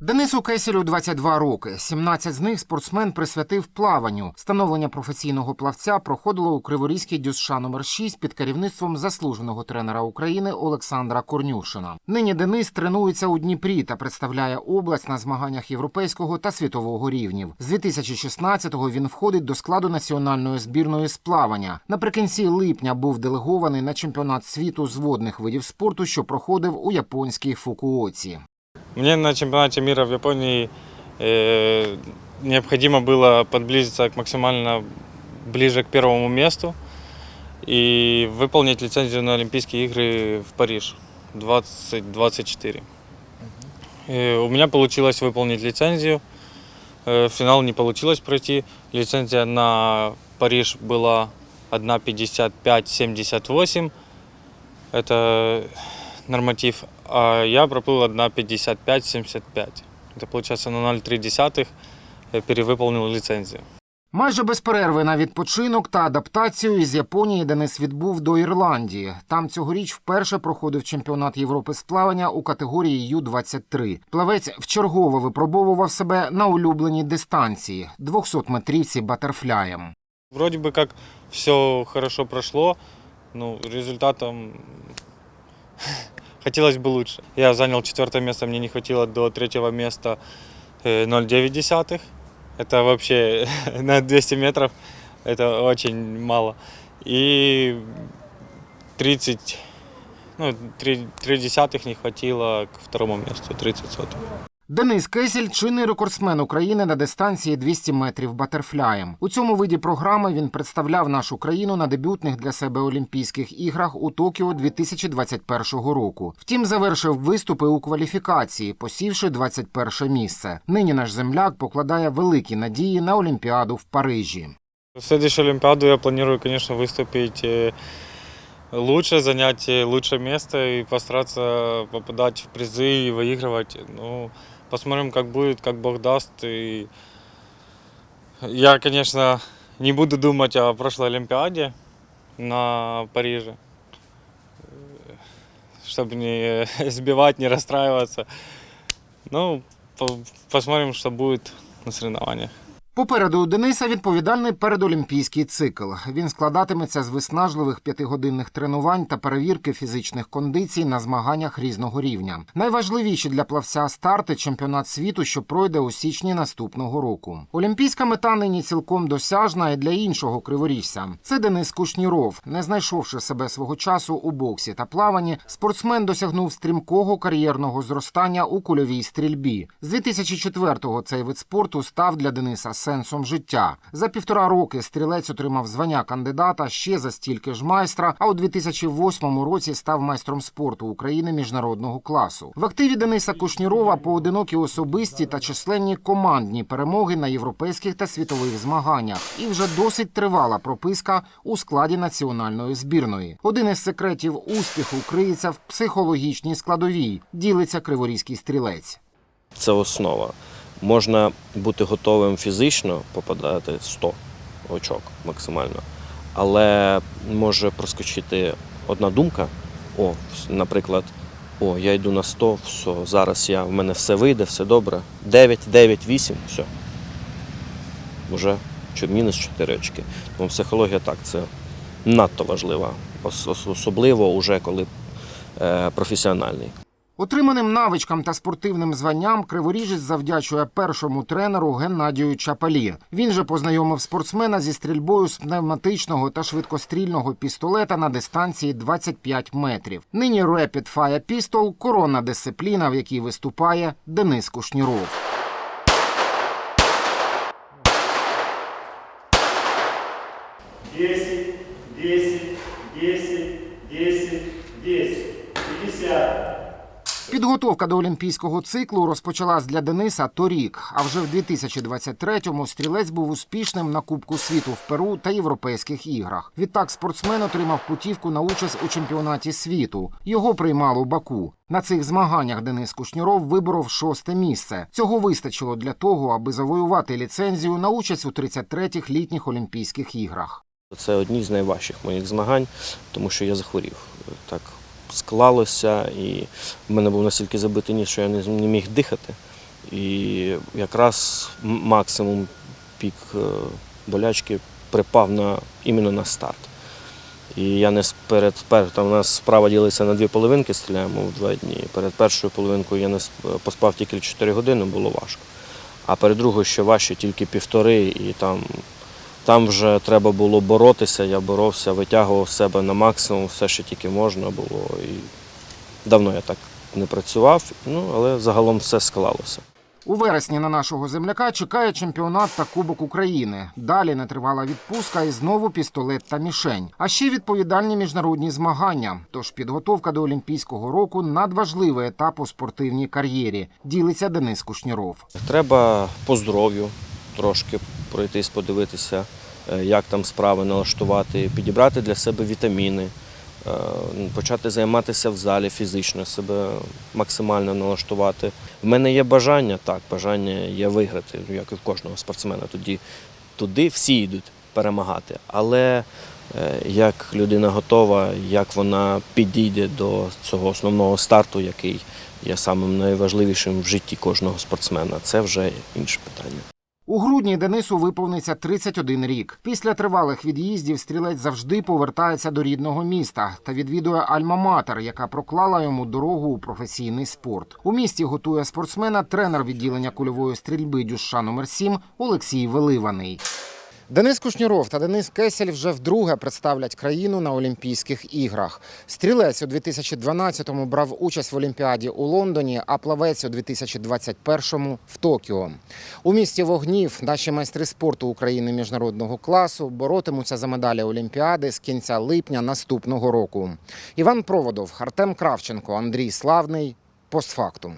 Денису Кесілю 22 роки. 17 з них спортсмен присвятив плаванню. Становлення професійного плавця проходило у Криворізькій дюсша номер 6 під керівництвом заслуженого тренера України Олександра Корнюшина. Нині Денис тренується у Дніпрі та представляє область на змаганнях європейського та світового рівнів. З 2016-го він входить до складу національної збірної з плавання. Наприкінці липня був делегований на чемпіонат світу з водних видів спорту, що проходив у японській Фукуоці. Мне на чемпионате мира в Японии э, необходимо было подблизиться к максимально ближе к первому месту и выполнить лицензию на Олимпийские игры в Париж 2024. Э, у меня получилось выполнить лицензию. Э, финал не получилось пройти. Лицензия на Париж была 1.55-78. Это норматив, а я проплыл 1.55-75. Это получается на 0,3 э, перевыполнил лицензию. Майже без перерви на відпочинок та адаптацію із Японії Денис відбув до Ірландії. Там цьогоріч вперше проходив чемпіонат Європи з плавання у категорії Ю-23. Плавець вчергово випробовував себе на улюбленій дистанції 200-метрівці батерфляєм. Вроде бы как все хорошо прошло, ну, результатом хотелось бы лучше. Я занял четвертое место, мне не хватило до третьего места э, 0,9. Это вообще на 200 метров, это очень мало. И 30, ну, 3, 3 десятых не хватило к второму месту, 30 сотых. Денис Кесіль – чинний рекордсмен України на дистанції 200 метрів батерфляєм. У цьому виді програми він представляв нашу країну на дебютних для себе Олімпійських іграх у Токіо 2021 року. Втім, завершив виступи у кваліфікації, посівши 21 місце. Нині наш земляк покладає великі надії на Олімпіаду в Парижі. В следующую Олимпиаду я планирую, конечно, выступить э, лучше, занять э, лучшее место и постараться попадать в призы и выигрывать. Ну, посмотрим, как будет, как Бог даст. И я, конечно, не буду думать о прошлой Олимпиаде на Париже, чтобы не сбивать, не расстраиваться. Ну, по- посмотрим, что будет на соревнованиях. Попереду у Дениса відповідальний передолімпійський цикл. Він складатиметься з виснажливих п'ятигодинних тренувань та перевірки фізичних кондицій на змаганнях різного рівня. Найважливіші для плавця старти чемпіонат світу, що пройде у січні наступного року. Олімпійська мета нині цілком досяжна і для іншого криворіжця. Це Денис Кушніров. Не знайшовши себе свого часу у боксі та плаванні, спортсмен досягнув стрімкого кар'єрного зростання у кульовій стрільбі. З 2004-го цей вид спорту став для Дениса сенсом життя. За півтора роки стрілець отримав звання кандидата ще за стільки ж майстра. А у 2008 році став майстром спорту України міжнародного класу. В активі Дениса Кушнірова поодинокі особисті та численні командні перемоги на європейських та світових змаганнях, і вже досить тривала прописка у складі національної збірної. Один із секретів успіху криється в психологічній складовій. Ділиться криворізький стрілець. це основа. Можна бути готовим фізично попадати 100 очок максимально, але може проскочити одна думка. О, наприклад, о, я йду на 100, все, зараз я, в мене все вийде, все добре. 9, 9, 8, все. Уже мінус 4 очки. Тому психологія так, це надто важлива, Ос- ос- особливо уже коли е, професіональний. Отриманим навичкам та спортивним званням криворіжець завдячує першому тренеру Геннадію Чапалі. Він же познайомив спортсмена зі стрільбою з пневматичного та швидкострільного пістолета на дистанції 25 метрів. Нині Rapid Fire Pistol – коронна дисципліна, в якій виступає Денис Кушніров. Десять, десять, десять, десять, десять, пятьдесят. Підготовка до олімпійського циклу розпочалась для Дениса торік. А вже в 2023-му стрілець був успішним на Кубку світу в Перу та європейських іграх. Відтак спортсмен отримав путівку на участь у чемпіонаті світу. Його приймали у Баку. На цих змаганнях Денис Кушніров виборов шосте місце. Цього вистачило для того, аби завоювати ліцензію на участь у 33-х літніх Олімпійських іграх. Це одні з найважчих моїх змагань, тому що я захворів. Так склалося, і в мене був настільки забитий ніс, що я не, міг дихати. І якраз максимум пік е, болячки припав на, іменно на старт. І я не перед, пер, там у нас справа ділиться на дві половинки, стріляємо в два дні. Перед першою половинкою я не поспав тільки 4 години, було важко. А перед другою ще важче тільки півтори, і там, там вже треба було боротися. Я боровся, витягував себе на максимум, все, що тільки можна було. І давно я так не працював, ну, але загалом все склалося. У вересні на нашого земляка чекає чемпіонат та Кубок України. Далі нетривала відпустка і знову пістолет та мішень. А ще відповідальні міжнародні змагання. Тож підготовка до Олімпійського року надважливий етап у спортивній кар'єрі. Ділиться Денис Кушніров. Треба по здоров'ю трошки пройтись, подивитися, е, як там справи налаштувати, підібрати для себе вітаміни, е, почати займатися в залі фізично, себе максимально налаштувати. В мене є бажання, так, бажання є виграти, як і в кожного спортсмена. Тоді туди всі йдуть перемагати. Але е, як людина готова, як вона підійде до цього основного старту, який є самим найважливішим в житті кожного спортсмена, це вже інше питання. У грудні Денису виповниться 31 рік. Після тривалих від'їздів стрілець завжди повертається до рідного міста та відвідує Альма-Матер, яка проклала йому дорогу у професійний спорт. У місті готує спортсмена тренер відділення кульової стрільби Дюша номер 7 Олексій Веливаний. Денис Кушніров та Денис Кесель вже вдруге представлять країну на Олімпійських іграх. Стрілець у 2012-му брав участь в Олімпіаді у Лондоні, а плавець у 2021-му в Токіо. У місті вогнів наші майстри спорту України міжнародного класу боротимуться за медалі Олімпіади з кінця липня наступного року. Іван Проводов, Артем Кравченко, Андрій Славний. Постфактум.